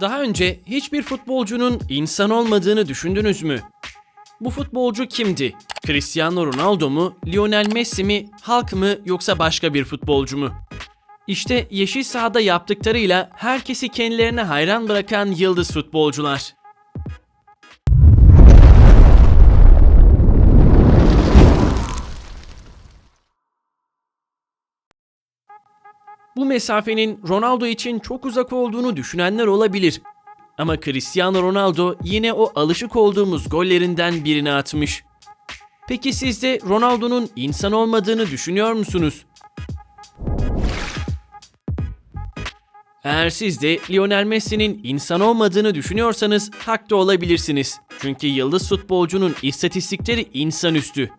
Daha önce hiçbir futbolcunun insan olmadığını düşündünüz mü? Bu futbolcu kimdi? Cristiano Ronaldo mu, Lionel Messi mi, halk mı yoksa başka bir futbolcu mu? İşte yeşil sahada yaptıklarıyla herkesi kendilerine hayran bırakan yıldız futbolcular. Bu mesafenin Ronaldo için çok uzak olduğunu düşünenler olabilir. Ama Cristiano Ronaldo yine o alışık olduğumuz gollerinden birini atmış. Peki siz de Ronaldo'nun insan olmadığını düşünüyor musunuz? Eğer siz de Lionel Messi'nin insan olmadığını düşünüyorsanız haklı olabilirsiniz. Çünkü yıldız futbolcunun istatistikleri insanüstü.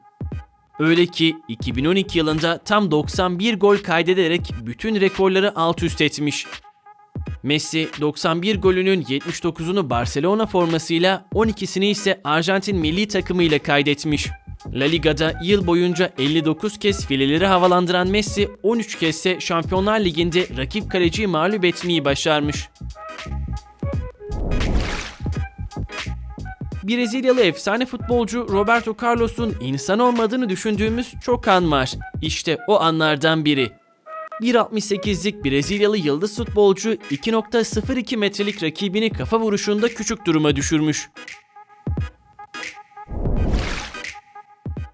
Öyle ki 2012 yılında tam 91 gol kaydederek bütün rekorları alt üst etmiş. Messi 91 golünün 79'unu Barcelona formasıyla 12'sini ise Arjantin milli takımıyla kaydetmiş. La Liga'da yıl boyunca 59 kez fileleri havalandıran Messi 13 kez ise Şampiyonlar Ligi'nde rakip kaleciyi mağlup etmeyi başarmış. Brezilyalı efsane futbolcu Roberto Carlos'un insan olmadığını düşündüğümüz çok an var. İşte o anlardan biri. 1.68'lik Brezilyalı yıldız futbolcu 2.02 metrelik rakibini kafa vuruşunda küçük duruma düşürmüş.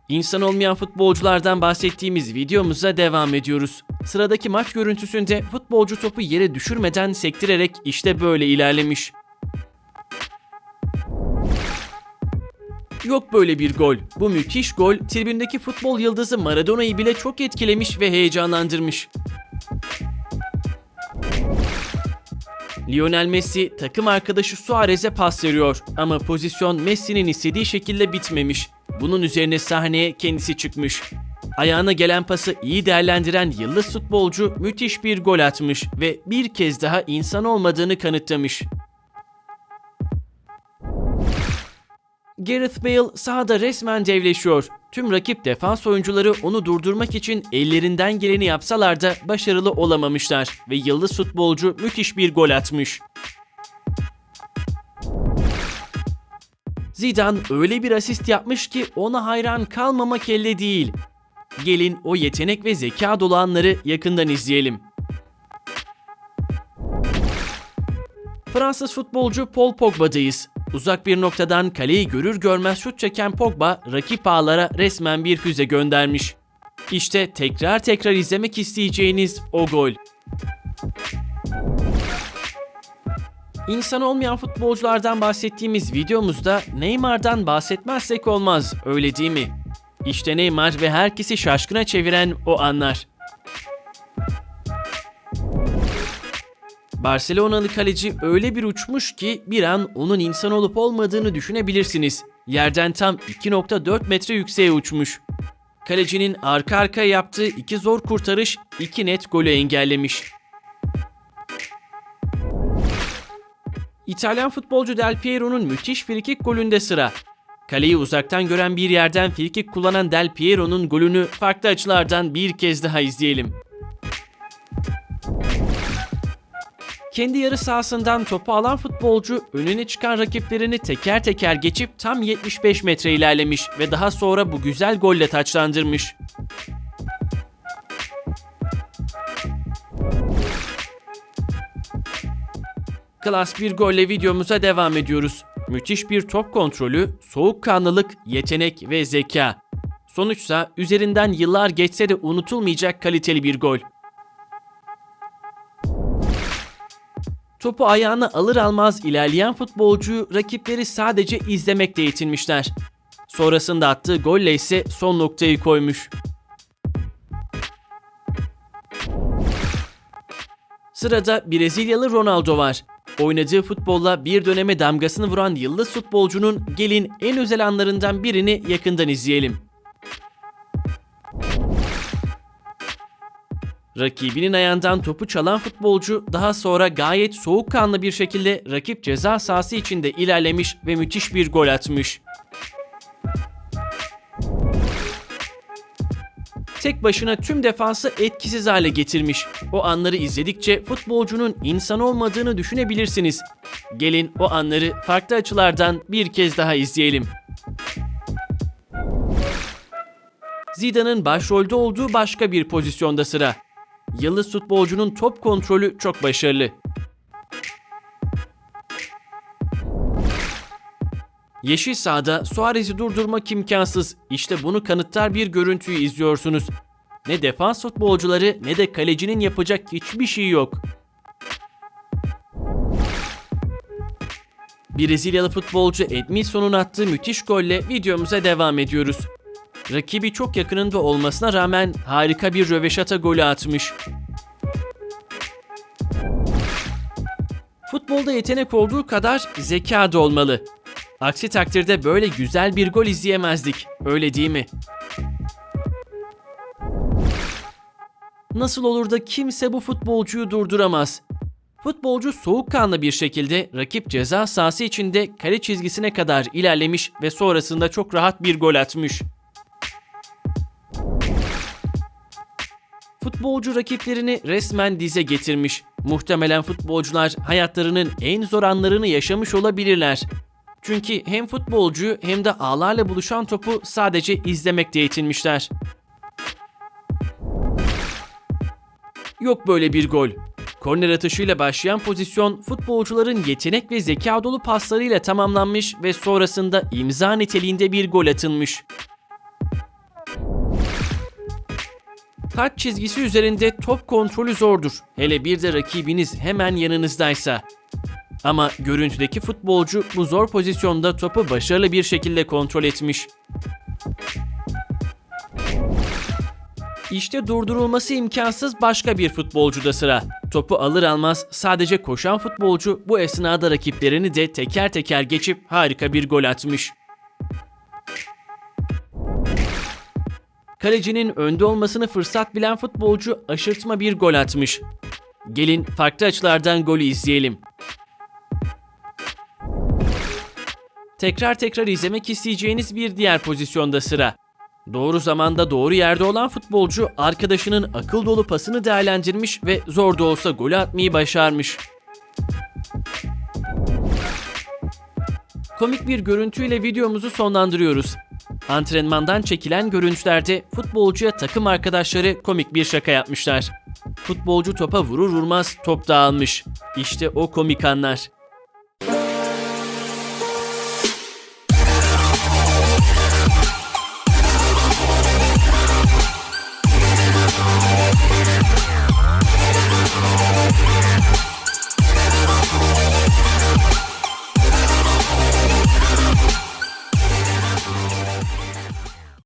İnsan olmayan futbolculardan bahsettiğimiz videomuza devam ediyoruz. Sıradaki maç görüntüsünde futbolcu topu yere düşürmeden sektirerek işte böyle ilerlemiş. Yok böyle bir gol. Bu müthiş gol tribündeki futbol yıldızı Maradona'yı bile çok etkilemiş ve heyecanlandırmış. Lionel Messi takım arkadaşı Suarez'e pas veriyor ama pozisyon Messi'nin istediği şekilde bitmemiş. Bunun üzerine sahneye kendisi çıkmış. Ayağına gelen pası iyi değerlendiren yıldız futbolcu müthiş bir gol atmış ve bir kez daha insan olmadığını kanıtlamış. Gareth Bale sahada resmen devleşiyor. Tüm rakip defans oyuncuları onu durdurmak için ellerinden geleni yapsalar da başarılı olamamışlar ve yıldız futbolcu müthiş bir gol atmış. Zidane öyle bir asist yapmış ki ona hayran kalmamak elde değil. Gelin o yetenek ve zeka dolu anları yakından izleyelim. Fransız futbolcu Paul Pogba'dayız. Uzak bir noktadan kaleyi görür görmez şut çeken Pogba rakip ağlara resmen bir füze göndermiş. İşte tekrar tekrar izlemek isteyeceğiniz o gol. İnsan olmayan futbolculardan bahsettiğimiz videomuzda Neymar'dan bahsetmezsek olmaz, öyle değil mi? İşte Neymar ve herkesi şaşkına çeviren o anlar. Barcelonalı kaleci öyle bir uçmuş ki bir an onun insan olup olmadığını düşünebilirsiniz. Yerden tam 2.4 metre yükseğe uçmuş. Kalecinin arka arkaya yaptığı iki zor kurtarış iki net golü engellemiş. İtalyan futbolcu Del Piero'nun müthiş frikik golünde sıra. Kaleyi uzaktan gören bir yerden frikik kullanan Del Piero'nun golünü farklı açılardan bir kez daha izleyelim. Kendi yarı sahasından topu alan futbolcu önüne çıkan rakiplerini teker teker geçip tam 75 metre ilerlemiş ve daha sonra bu güzel golle taçlandırmış. Klas bir golle videomuza devam ediyoruz. Müthiş bir top kontrolü, soğukkanlılık, yetenek ve zeka. Sonuçsa üzerinden yıllar geçse de unutulmayacak kaliteli bir gol. Topu ayağına alır almaz ilerleyen futbolcuyu rakipleri sadece izlemekle yetinmişler. Sonrasında attığı golle ise son noktayı koymuş. Sırada Brezilyalı Ronaldo var. Oynadığı futbolla bir döneme damgasını vuran yıldız futbolcunun gelin en özel anlarından birini yakından izleyelim. Rakibinin ayağından topu çalan futbolcu daha sonra gayet soğukkanlı bir şekilde rakip ceza sahası içinde ilerlemiş ve müthiş bir gol atmış. Tek başına tüm defansı etkisiz hale getirmiş. O anları izledikçe futbolcunun insan olmadığını düşünebilirsiniz. Gelin o anları farklı açılardan bir kez daha izleyelim. Zidane'ın başrolde olduğu başka bir pozisyonda sıra. Yıldız futbolcunun top kontrolü çok başarılı. Yeşil sahada Suarez'i durdurmak imkansız. İşte bunu kanıtlar bir görüntüyü izliyorsunuz. Ne defans futbolcuları ne de kalecinin yapacak hiçbir şey yok. Brezilyalı futbolcu Edmilson'un attığı müthiş golle videomuza devam ediyoruz. Rakibi çok yakınında olmasına rağmen harika bir röveşata golü atmış. Futbolda yetenek olduğu kadar zeka da olmalı. Aksi takdirde böyle güzel bir gol izleyemezdik. Öyle değil mi? Nasıl olur da kimse bu futbolcuyu durduramaz? Futbolcu soğukkanlı bir şekilde rakip ceza sahası içinde kale çizgisine kadar ilerlemiş ve sonrasında çok rahat bir gol atmış. Futbolcu rakiplerini resmen dize getirmiş. Muhtemelen futbolcular hayatlarının en zor anlarını yaşamış olabilirler. Çünkü hem futbolcuyu hem de ağlarla buluşan topu sadece izlemekte yetinmişler. Yok böyle bir gol. Korner atışıyla başlayan pozisyon futbolcuların yetenek ve zeka dolu paslarıyla tamamlanmış ve sonrasında imza niteliğinde bir gol atılmış. Taç çizgisi üzerinde top kontrolü zordur. Hele bir de rakibiniz hemen yanınızdaysa. Ama görüntüdeki futbolcu bu zor pozisyonda topu başarılı bir şekilde kontrol etmiş. İşte durdurulması imkansız başka bir futbolcuda sıra. Topu alır almaz sadece koşan futbolcu bu esnada rakiplerini de teker teker geçip harika bir gol atmış. Kalecinin önde olmasını fırsat bilen futbolcu aşırtma bir gol atmış. Gelin farklı açılardan golü izleyelim. Tekrar tekrar izlemek isteyeceğiniz bir diğer pozisyonda sıra. Doğru zamanda doğru yerde olan futbolcu arkadaşının akıl dolu pasını değerlendirmiş ve zor da olsa golü atmayı başarmış. Komik bir görüntüyle videomuzu sonlandırıyoruz. Antrenmandan çekilen görüntülerde futbolcuya takım arkadaşları komik bir şaka yapmışlar. Futbolcu topa vurur vurmaz top dağılmış. İşte o komik anlar.